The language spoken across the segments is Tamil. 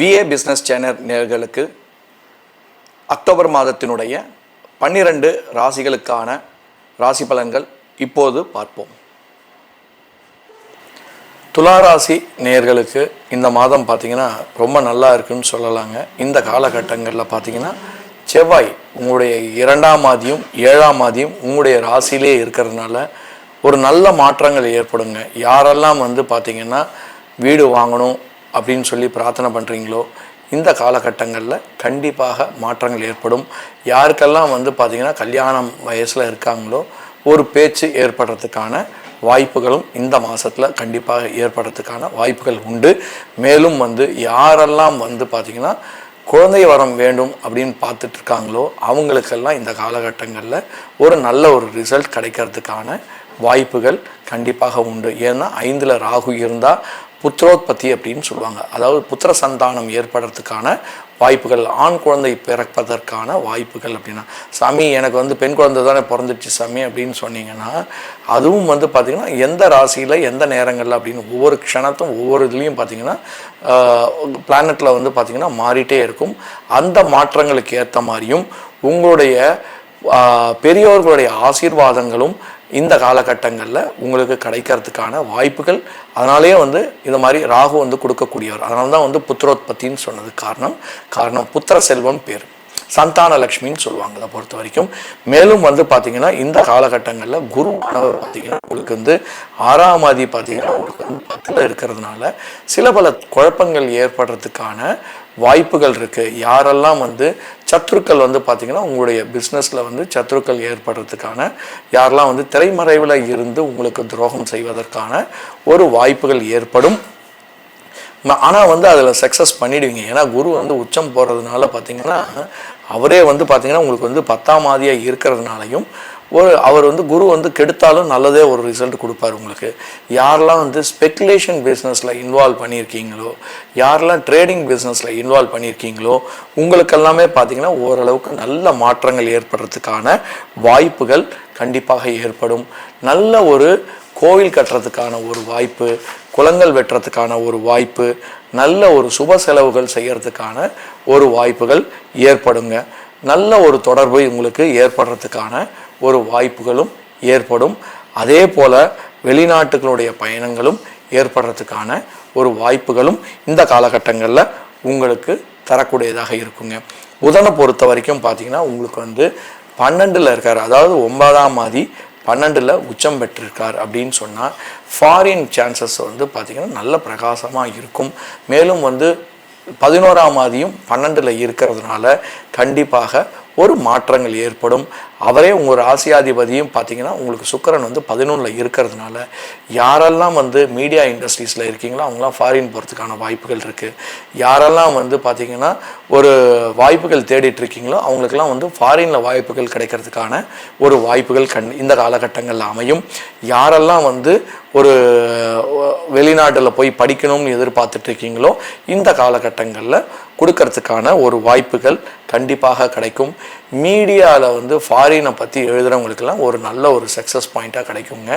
விஏ பிஸ்னஸ் சேனல் நேர்களுக்கு அக்டோபர் மாதத்தினுடைய பன்னிரண்டு ராசிகளுக்கான ராசி பலன்கள் இப்போது பார்ப்போம். துளாராசி நேயர்களுக்கு இந்த மாதம் பார்த்திங்கன்னா ரொம்ப நல்லா இருக்குன்னு சொல்லலாங்க. இந்த காலகட்டங்களில் பார்த்தீங்கன்னா செவ்வாய் உங்களுடைய இரண்டாம் மாதியும் ஏழாம் மாதியும் உங்களுடைய ராசியிலே இருக்கிறதுனால ஒரு நல்ல மாற்றங்கள் ஏற்படுங்க. யாரெல்லாம் வந்து பார்த்தீங்கன்னா வீடு வாங்கணும் அப்படின்னு சொல்லி பிரார்த்தனை பண்ணுறீங்களோ இந்த காலகட்டங்களில் கண்டிப்பாக மாற்றங்கள் ஏற்படும். யாருக்கெல்லாம் வந்து பார்த்திங்கன்னா கல்யாணம் வயசில் இருக்காங்களோ ஒரு பேச்சு ஏற்படுறதுக்கான வாய்ப்புகளும் இந்த மாதத்தில் கண்டிப்பாக ஏற்படுறதுக்கான வாய்ப்புகள் உண்டு. மேலும் வந்து யாரெல்லாம் வந்து பார்த்திங்கன்னா குழந்தை வரம் வேண்டும் அப்படின்னு பார்த்துட்டு இருக்காங்களோ அவங்களுக்கெல்லாம் இந்த காலகட்டங்களில் ஒரு நல்ல ஒரு ரிசல்ட் கிடைக்கிறதுக்கான வாய்ப்புகள் கண்டிப்பாக உண்டு. ஏன்னா ஐந்தில் ராகு இருந்தால் புத்திரோத்பத்தி அப்படின்னு சொல்லுவாங்க. அதாவது புத்திர சந்தானம் ஏற்படுறதுக்கான வாய்ப்புகள் ஆண் குழந்தை பிறப்பதற்கான வாய்ப்புகள் அப்படின்னா சாமி எனக்கு வந்து பெண் குழந்தை தானே பிறந்துச்சு சாமி அப்படின்னு சொன்னீங்கன்னா அதுவும் வந்து பார்த்திங்கன்னா எந்த ராசியில் எந்த நேரங்களில் அப்படின்னு ஒவ்வொரு க்ஷணத்தும் ஒவ்வொரு இதுலேயும் பார்த்திங்கன்னா பிளானட்டில் வந்து பார்த்திங்கன்னா மாறிட்டே இருக்கும். அந்த மாற்றங்களுக்கு ஏற்ற மாதிரியும் உங்களுடைய பெரியோர்களுடைய ஆசீர்வாதங்களும் இந்த காலகட்டங்களில் உங்களுக்கு கிடைக்கிறதுக்கான வாய்ப்புகள் அதனாலேயே வந்து இது மாதிரி ராகு வந்து கொடுக்கக்கூடியவர். அதனால தான் வந்து புத்திரோத்பத்தின்னு சொன்னது காரணம். காரணம் புத்திர செல்வம் பேர். சந்தான லக்ஷ்மின்னு சொல்லுவாங்க அதை பொறுத்த வரைக்கும். மேலும் வந்து பார்த்தீங்கன்னா இந்த காலகட்டங்களில் குரு பார்த்தீங்கன்னா உங்களுக்கு வந்து ஆறாம் ஆதி பார்த்தீங்கன்னா உங்களுக்கு வந்து பத்தில் இருக்கிறதுனால சில பல குழப்பங்கள் ஏற்படுறதுக்கான வாய்ப்புகள் இருக்குது யாரெல்லாம் வந்து சத்துருக்கள் வந்து பார்த்திங்கன்னா உங்களுடைய பிஸ்னஸில் வந்து சத்துருக்கள் ஏற்படுறதுக்கான யாரெல்லாம் வந்து திரைமறைவில் இருந்து உங்களுக்கு துரோகம் செய்வதற்கான ஒரு வாய்ப்புகள் ஏற்படும். ஆனால் வந்து அதில் சக்ஸஸ் பண்ணிடுவீங்க. ஏன்னா குரு வந்து உச்சம் போடுறதுனால பார்த்தீங்கன்னா அவரே வந்து பார்த்தீங்கன்னா உங்களுக்கு வந்து பத்தாம் ஆதியாக இருக்கிறதுனாலையும் ஒரு அவர் வந்து குரு வந்து கெடுத்தாலும் நல்லதே ஒரு ரிசல்ட் கொடுப்பார் உங்களுக்கு. யாரெல்லாம் வந்து ஸ்பெக்குலேஷன் பிஸ்னஸில் இன்வால்வ் பண்ணியிருக்கீங்களோ யாரெல்லாம் ட்ரேடிங் பிஸ்னஸில் இன்வால்வ் பண்ணியிருக்கீங்களோ உங்களுக்கெல்லாமே பார்த்தீங்கன்னா ஓரளவுக்கு நல்ல மாற்றங்கள் ஏற்படுறதுக்கான வாய்ப்புகள் கண்டிப்பாக ஏற்படும். நல்ல ஒரு கோவில் கட்டுறதுக்கான ஒரு வாய்ப்பு குளங்கள் வெட்டுறதுக்கான ஒரு வாய்ப்பு நல்ல ஒரு சுப செலவுகள் செய்கிறதுக்கான ஒரு வாய்ப்புகள் ஏற்படுங்க. நல்ல ஒரு தொடர்பு உங்களுக்கு ஏற்படுறதுக்கான ஒரு வாய்ப்புகளும் ஏற்படும். அதே போல் வெளிநாட்டுகளுடைய பயணங்களும் ஏற்படுறதுக்கான ஒரு வாய்ப்புகளும் இந்த காலகட்டங்களில் உங்களுக்கு தரக்கூடியதாக இருக்குங்க. புதனை பொறுத்த வரைக்கும் பார்த்தீங்கன்னா உங்களுக்கு வந்து பன்னெண்டில் இருக்கார். அதாவது ஒன்பதாம் மாதி பன்னெண்டில் உச்சம் பெற்றிருக்கார் அப்படின்னு சொன்னால் ஃபாரின் சான்சஸ் வந்து பார்த்திங்கன்னா நல்ல பிரகாசமாக இருக்கும். மேலும் வந்து பதினோராம் மாதியும் பன்னெண்டில் இருக்கிறதுனால கண்டிப்பாக ஒரு மாற்றங்கள் ஏற்படும். அவரே உங்கள் ராசியாதிபதியும் பார்த்தீங்கன்னா உங்களுக்கு சுக்கரன் வந்து பதினொன்றில் இருக்கிறதுனால யாரெல்லாம் வந்து மீடியா இண்டஸ்ட்ரீஸில் இருக்கீங்களோ அவங்களாம் ஃபாரின் போகிறதுக்கான வாய்ப்புகள் இருக்குது யாரெல்லாம் வந்து பார்த்தீங்கன்னா ஒரு வாய்ப்புகள் தேடிட்டு இருக்கீங்களோ அவங்களுக்கெல்லாம் வந்து ஃபாரினில் வாய்ப்புகள் கிடைக்கிறதுக்கான ஒரு வாய்ப்புகள் கண் இந்த காலகட்டங்களில் அமையும். யாரெல்லாம் வந்து ஒரு வெளிநாட்டில் போய் படிக்கணும்னு எதிர்பார்த்துட்டு இருக்கீங்களோ இந்த காலகட்டங்களில் கொடுக்கறதுக்கான ஒரு வாய்ப்புகள் கண்டிப்பாக கிடைக்கும். மீடியாவில் வந்து ஃபாரினை பற்றி எழுதுகிறவங்களுக்கெல்லாம் ஒரு நல்ல ஒரு சக்ஸஸ் பாயிண்ட்டாக கிடைக்குங்க.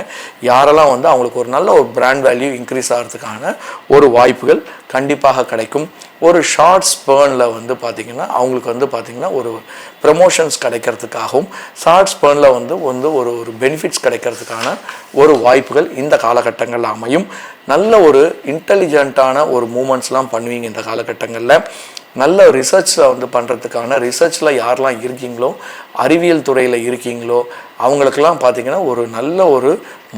யாரெல்லாம் வந்து அவங்களுக்கு ஒரு நல்ல ஒரு பிராண்ட் வேல்யூ இன்க்ரீஸ் ஆகிறதுக்கான ஒரு வாய்ப்புகள் கண்டிப்பாக கிடைக்கும். ஒரு ஷார்ட் ஸ்பேர்னில் வந்து பார்த்திங்கன்னா அவங்களுக்கு வந்து பார்த்திங்கன்னா ஒரு ப்ரமோஷன்ஸ் கிடைக்கிறதுக்காகவும் ஷார்ட் ஸ்பேர்னில் வந்து வந்து ஒரு ஒரு பெனிஃபிட்ஸ் கிடைக்கிறதுக்கான ஒரு வாய்ப்புகள் இந்த காலகட்டங்களில் அமையும். நல்ல ஒரு இன்டெலிஜென்ட்டான ஒரு மூமெண்ட்ஸ்லாம் பண்ணுவீங்க இந்த காலகட்டங்களில். நல்ல ரிசர்ச்சில் வந்து பண்ணுறதுக்கான ரிசர்ச்சில் யாரெல்லாம் இருக்கீங்களோ அறிவியல் துறையில் இருக்கீங்களோ அவங்களுக்கெல்லாம் பார்த்தீங்கன்னா ஒரு நல்ல ஒரு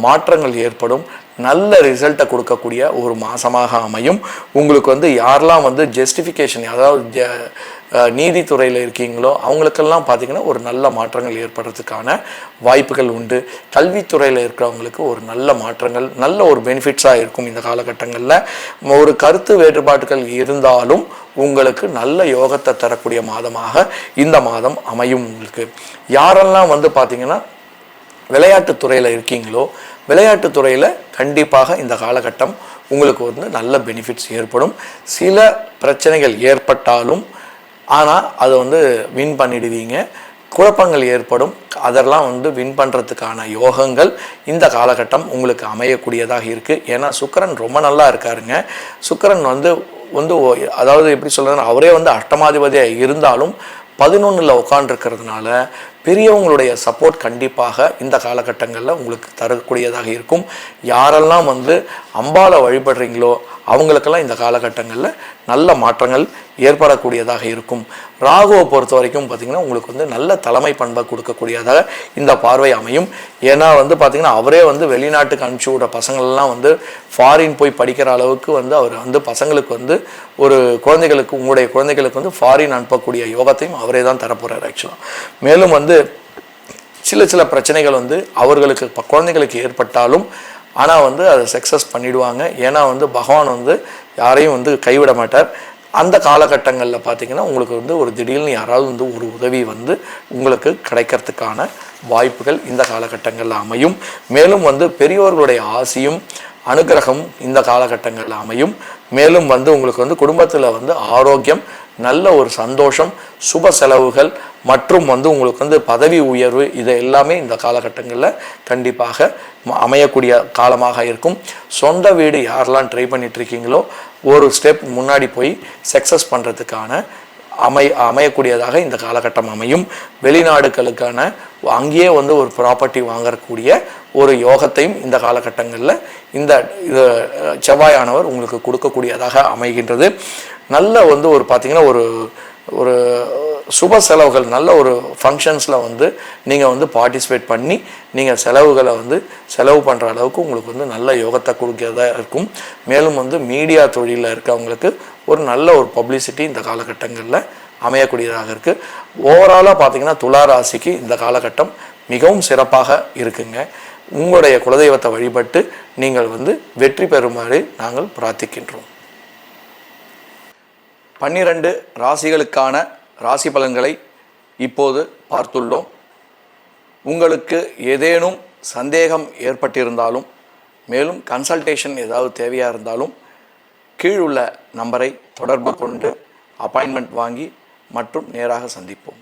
மாற்றங்கள் ஏற்படும். நல்ல ரிசல்ட்டை கொடுக்கக்கூடிய ஒரு மாதமாக அமையும். உங்களுக்கு வந்து யாரெல்லாம் வந்து ஜஸ்டிஃபிகேஷன் அதாவது ஜ நீதித்துறையில் இருக்கீங்களோ அவங்களுக்கெல்லாம் பார்த்தீங்கன்னா ஒரு நல்ல மாற்றங்கள் ஏற்படுறதுக்கான வாய்ப்புகள் உண்டு. கல்வித்துறையில் இருக்கிறவங்களுக்கு ஒரு நல்ல மாற்றங்கள் நல்ல ஒரு பெனிஃபிட்ஸாக இருக்கும் இந்த காலகட்டங்களில். ஒரு கருத்து வேறுபாடுகள் இருந்தாலும் உங்களுக்கு நல்ல யோகத்தை தரக்கூடிய மாதமாக இந்த மாதம் அமையும் உங்களுக்கு. யாரெல்லாம் வந்து பார்த்தீங்கன்னா விளையாட்டுத் துறையில் இருக்கீங்களோ விளையாட்டுத் துறையில் கண்டிப்பாக இந்த காலகட்டம் உங்களுக்கு வந்து நல்ல பெனிஃபிட்ஸ் ஏற்படும். சில பிரச்சனைகள் ஏற்பட்டாலும் ஆனால் அதை வந்து வின் பண்ணிடுவீங்க. குழப்பங்கள் ஏற்படும். அதெல்லாம் வந்து வின் பண்ணுறதுக்கான யோகங்கள் இந்த காலகட்டம் உங்களுக்கு அமையக்கூடியதாக இருக்குது ஏன்னா சுக்கரன் ரொம்ப நல்லா இருக்காருங்க. சுக்கரன் வந்து வந்து ஓ- அதாவது எப்படி சொல்கிறதுன்னா அவரே வந்து அஷ்டமாதிபதியாக இருந்தாலும் பதினொன்றில் உட்காண்டிருக்கிறதுனால பெரியவங்களுடைய சப்போர்ட் கண்டிப்பாக இந்த காலகட்டங்களில் உங்களுக்கு தரக்கூடியதாக இருக்கும். யாரெல்லாம் வந்து அம்பாவை வழிபடுறீங்களோ அவங்களுக்கெல்லாம் இந்த காலகட்டங்களில் நல்ல மாற்றங்கள் ஏற்படக்கூடியதாக இருக்கும். ராகுவை பொறுத்த வரைக்கும் பார்த்திங்கன்னா உங்களுக்கு வந்து நல்ல தலைமை பண்பை கொடுக்கக்கூடியதாக இந்த பார்வை அமையும். ஏன்னா வந்து பார்த்திங்கன்னா அவரே வந்து வெளிநாட்டுக்கு அனுப்பிச்சி விட பசங்களெல்லாம் வந்து ஃபாரின் போய் படிக்கிற அளவுக்கு வந்து அவர் வந்து பசங்களுக்கு வந்து ஒரு குழந்தைகளுக்கு உங்களுடைய குழந்தைகளுக்கு வந்து ஃபாரின் அனுப்பக்கூடிய யோகத்தையும் அவரே தான் தரப்போகிறார் ஆக்சுவலாக மேலும் வந்து சில சில பிரச்சனைகள் வந்து அவர்களுக்கு குழந்தைகளுக்கு ஏற்பட்டாலும் ஆனால் வந்து அதை சக்ஸஸ் பண்ணிடுவாங்க. ஏன்னா வந்து பகவான் வந்து யாரையும் வந்து கைவிட மாட்டார். அந்த காலகட்டங்களில் பார்த்தீங்கன்னா உங்களுக்கு வந்து ஒரு திடீர்னு யாராவது வந்து ஒரு உதவி வந்து உங்களுக்கு கிடைக்கிறதுக்கான வாய்ப்புகள் இந்த காலகட்டங்களில் அமையும். மேலும் வந்து பெரியோர்களுடைய ஆசியும் அனுகிரகம் இந்த காலகட்டங்களில் அமையும். மேலும் வந்து உங்களுக்கு வந்து குடும்பத்தில் வந்து ஆரோக்கியம் நல்ல ஒரு சந்தோஷம் சுப செலவுகள் மற்றும் வந்து உங்களுக்கு வந்து பதவி உயர்வு இதை எல்லாமே இந்த காலகட்டங்களில் கண்டிப்பாக அமையக்கூடிய காலமாக இருக்கும். சொந்த வீடு யாரெல்லாம் ட்ரை பண்ணிட்டு இருக்கீங்களோ ஒரு ஸ்டெப் முன்னாடி போய் சக்ஸஸ் பண்ணுறதுக்கான அமை அமையக்கூடியதாக இந்த காலகட்டம் அமையும். வெளிநாடுகளுக்கான அங்கேயே வந்து ஒரு ப்ராப்பர்ட்டி வாங்கக்கூடிய ஒரு யோகத்தையும் இந்த காலகட்டங்களில் இந்த இது, செவ்வாயானவர் உங்களுக்கு கொடுக்கக்கூடியதாக அமைகின்றது. நல்ல வந்து ஒரு பார்த்தீங்கன்னா ஒரு ஒரு சுப செலவுகள் நல்ல ஒரு ஃபங்க்ஷன்ஸில் வந்து நீங்கள் வந்து பார்ட்டிசிபேட் பண்ணி நீங்கள் செலவுகளை வந்து செலவு பண்ணுற அளவுக்கு உங்களுக்கு வந்து நல்ல யோகத்தை கொடுக்கிறதா இருக்கும். மேலும் வந்து மீடியா தொழிலில் இருக்கவங்களுக்கு ஒரு நல்ல ஒரு பப்ளிசிட்டி இந்த காலகட்டங்களில் அமையக்கூடியதாக இருக்குது ஓவராலாக பார்த்தீங்கன்னா துலா ராசிக்கு இந்த காலகட்டம் மிகவும் சிறப்பாக இருக்குங்க. உங்களுடைய குலதெய்வத்தை வழிபட்டு நீங்கள் வந்து வெற்றி பெறுமாறு நாங்கள் பிரார்த்திக்கின்றோம். பன்னிரண்டு ராசிகளுக்கான ராசி பலன்களை இப்போது பார்த்துள்ளோம். உங்களுக்கு ஏதேனும் சந்தேகம் ஏற்பட்டிருந்தாலும் மேலும் கன்சல்டேஷன் ஏதாவது தேவையாக இருந்தாலும் கீழுள்ள நம்பரை தொடர்பு கொண்டு அப்பாயின்மெண்ட் வாங்கி மற்றும் நேராக சந்திப்போம்.